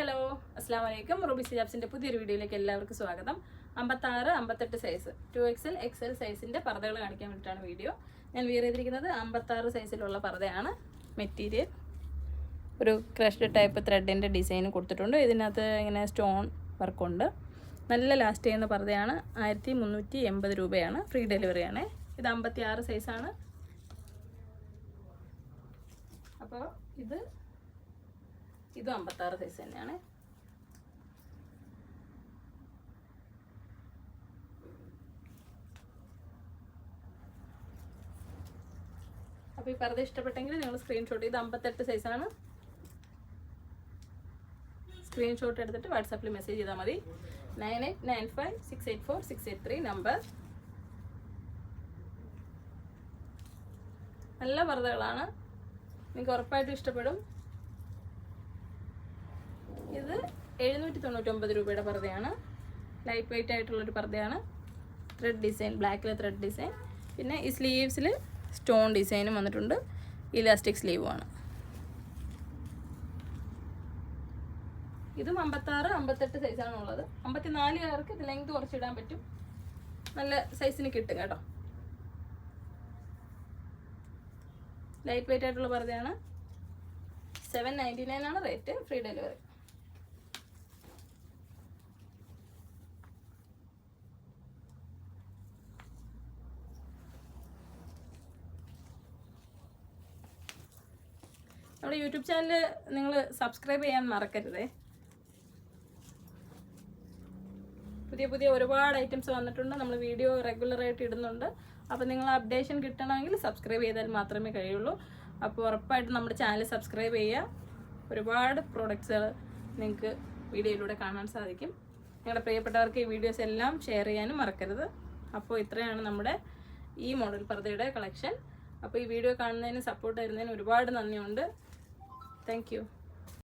Hello അസ്സാം വലൈക്കും Ruby സിജാബ്സിന്റെ പുതിയൊരു വീഡിയോയിലേക്ക് എല്ലാവർക്കും സ്വാഗതം. അമ്പത്താറ് അമ്പത്തെട്ട് സൈസ് ടു എക്സൽ എക്സൽ സൈസിന്റെ പർദ്ദകൾ കാണിക്കാൻ വേണ്ടിയിട്ടാണ് വീഡിയോ. ഞാൻ വിയർ ചെയ്തിരിക്കുന്നത് അമ്പത്താറ് സൈസിലുള്ള പർദ്ദയാണ്. മെറ്റീരിയൽ ഒരു ക്രഷ്ഡ് ടൈപ്പ് ത്രെഡിന്റെ ഡിസൈൻ കൊടുത്തിട്ടുണ്ട്. ഇതിനകത്ത് ഇങ്ങനെ സ്റ്റോൺ വർക്കുണ്ട് നല്ല ലാസ്റ്റ് ചെയ്യുന്ന പർദ്ദയാണ്. ആയിരത്തി മുന്നൂറ്റി എൺപത് രൂപയാണ്. ഫ്രീ ഡെലിവറി ആണ്. ഇത് അമ്പത്തി ആറ് സൈസാണ് അപ്പോൾ ഇത് ഇതും അമ്പത്താറ് സൈസ് തന്നെയാണ്. അപ്പോൾ ഈ പർദ്ദ ഇഷ്ടപ്പെട്ടെങ്കിൽ നിങ്ങൾ സ്ക്രീൻഷോട്ട് ഇത് അമ്പത്തെട്ട് സൈസാണ് സ്ക്രീൻഷോട്ട് എടുത്തിട്ട് വാട്സാപ്പിൽ മെസ്സേജ് ചെയ്താൽ മതി. Nine eight nine five six eight four six eight three number നല്ല പർദ്ദകളാണ്. നിങ്ങൾക്ക് ഉറപ്പായിട്ടും ഇഷ്ടപ്പെടും. ഇത് എഴുന്നൂറ്റി തൊണ്ണൂറ്റൊമ്പത് രൂപയുടെ പർദ്ദയാണ്. ലൈറ്റ് വെയിറ്റ് ആയിട്ടുള്ളൊരു പർദ്ദയാണ്. ത്രെഡ് ഡിസൈൻ ബ്ലാക്കിലെ ത്രെഡ് ഡിസൈൻ പിന്നെ ഈ സ്ലീവ്സിൽ സ്റ്റോൺ ഡിസൈനും വന്നിട്ടുണ്ട്. ഇലാസ്റ്റിക് സ്ലീവുമാണ് ഇതും അമ്പത്താറ് അമ്പത്തെട്ട് സൈസാണ് ഉള്ളത്. അമ്പത്തിനാലുകാർക്ക് ഇത് ലെങ്ത് കുറച്ചിടാൻ പറ്റും. നല്ല സൈസിന് കിട്ടും കേട്ടോ. ലൈറ്റ് വെയിറ്റ് ആയിട്ടുള്ള പർദ്ദയാണ്. സെവൻ നയന്റി നയൻ ആണ് റേറ്റ് ഫ്രീ ഡെലിവറി നമ്മുടെ യൂട്യൂബ് ചാനൽ നിങ്ങൾ സബ്സ്ക്രൈബ് ചെയ്യാൻ മറക്കരുതേ. പുതിയ പുതിയ ഒരുപാട് ഐറ്റംസ് വന്നിട്ടുണ്ട്. നമ്മൾ വീഡിയോ റെഗുലറായിട്ട് ഇടുന്നുണ്ട്. അപ്പോൾ നിങ്ങൾ അപ്ഡേഷൻ കിട്ടണമെങ്കിൽ സബ്സ്ക്രൈബ് ചെയ്താൽ മാത്രമേ കഴിയുള്ളൂ. അപ്പോൾ ഉറപ്പായിട്ടും നമ്മുടെ ചാനൽ സബ്സ്ക്രൈബ് ചെയ്യുക. ഒരുപാട് പ്രോഡക്റ്റ്സുകൾ നിങ്ങൾക്ക് വീഡിയോയിലൂടെ കാണാൻ സാധിക്കും. നിങ്ങളുടെ പ്രിയപ്പെട്ടവർക്ക് ഈ വീഡിയോസ് എല്ലാം ഷെയർ ചെയ്യാനും മറക്കരുത്. അപ്പോൾ ഇത്രയാണ് നമ്മുടെ ഈ മോഡൽ പർദ്ദയുടെ കളക്ഷൻ അപ്പോൾ ഈ വീഡിയോ കാണുന്നതിന് സപ്പോർട്ട് തരുന്നതിന് ഒരുപാട് നന്ദിയുണ്ട്. Thank you.